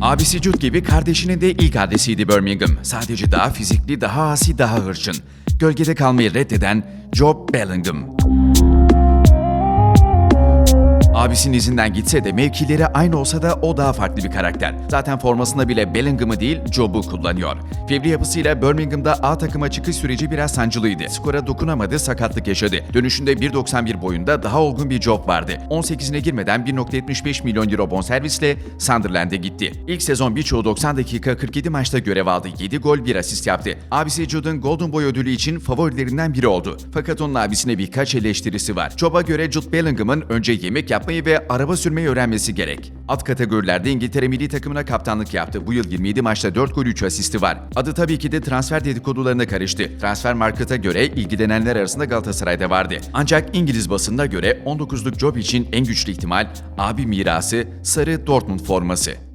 Abisi Jude gibi kardeşinin de ilk adresiydi Birmingham. Sadece daha fizikli, daha asi, daha hırçın. Gölgede kalmayı reddeden Job Bellingham. Abisinin izinden gitse de mevkileri aynı olsa da o daha farklı bir karakter. Zaten formasında bile Bellingham'ı değil Job'u kullanıyor. Fevri yapısıyla Birmingham'da A takıma çıkış süreci biraz sancılıydı. Skora dokunamadı, sakatlık yaşadı. Dönüşünde 1.91 boyunda daha olgun bir Job vardı. 18'ine girmeden 1.75 milyon euro bonservisle Sunderland'e gitti. İlk sezon birçoğu 90 dakika 47 maçta görev aldı. 7 gol 1 asist yaptı. Abisi Jude'un Golden Boy ödülü için favorilerinden biri oldu. Fakat onun abisine birkaç eleştirisi var. Job'a göre Jude Bellingham'ın önce yemek yapmayı ve araba sürmeyi öğrenmesi gerek. Alt kategorilerde İngiltere milli takımına kaptanlık yaptı. Bu yıl 27 maçta 4 gol 3 asisti var. Adı tabii ki de transfer dedikodularına karıştı. Transfer markete göre ilgilenenler arasında Galatasaray'da vardı. Ancak İngiliz basınına göre 19'luk Job için en güçlü ihtimal abi mirası sarı Dortmund forması.